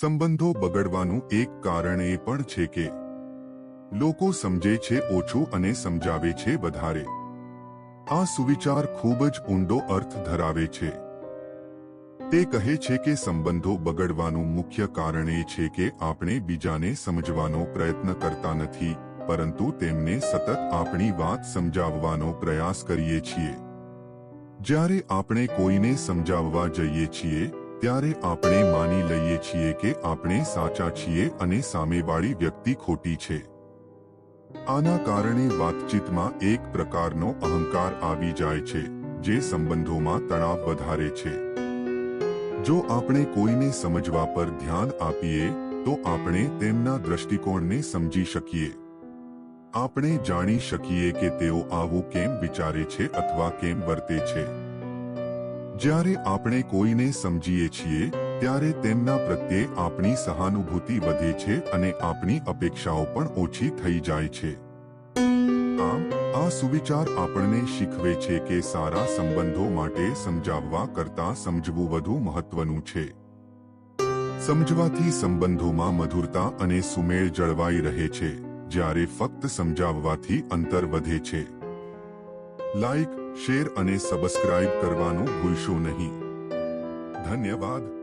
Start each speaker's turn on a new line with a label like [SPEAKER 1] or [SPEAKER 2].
[SPEAKER 1] સંબંધો બગડવાનું એક કારણ એ પણ છે કે લોકો સમજે છે ઓછું અને સમજાવે છે વધારે. આ સુવિચાર ખૂબ જ ઊંડો અર્થ ધરાવે છે. તે કહે છે કે સંબંધો બગડવાનું મુખ્ય કારણ એ છે કે આપણે બીજાને સમજવાનો પ્રયત્ન કરતા નથી, પરંતુ તેમને સતત આપણી વાત સમજાવવાનો પ્રયાસ કરીએ છીએ. જ્યારે આપણે કોઈને સમજાવવા જઈએ છીએ ત્યારે આપણે માની લઈએ છીએ કે આપણે સાચા છીએ અને સામેવાળી વ્યક્તિ ખોટી છે. આના કારણે વાતચીતમાં એક પ્રકારનો અહંકાર આવી જાય છે, જે સંબંધોમાં તણાવ વધારે છે. જો આપણે કોઈને સમજવા પર ધ્યાન આપીએ, તો આપણે તેમના દ્રષ્ટિકોણને સમજી શકીએ. આપણે જાણી શકીએ કે તેઓ આવું કેમ વિચારે છે અથવા કેમ વર્તે છે. જ્યારે આપણે કોઈને સમજીએ છીએ, ત્યારે તેમના પ્રત્યે આપણી સહાનુભૂતિ વધે છે અને આપણી અપેક્ષાઓ પણ ઓછી થઈ જાય છે. આમ, આ સુવિચાર આપણને શીખવે છે કે સારા સંબંધો માટે સમજાવવા કરતાં સમજવું વધુ મહત્વનું છે. સમજવાથી સંબંધોમાં મધુરતા અને સુમેળ જળવાઈ રહે છે, જ્યારે ફક્ત સમજાવવાથી અંતર વધે છે. લાઈક શેર અને સબસ્ક્રાઇબ કરવાનું ભૂલશો નહીં. ધન્યવાદ.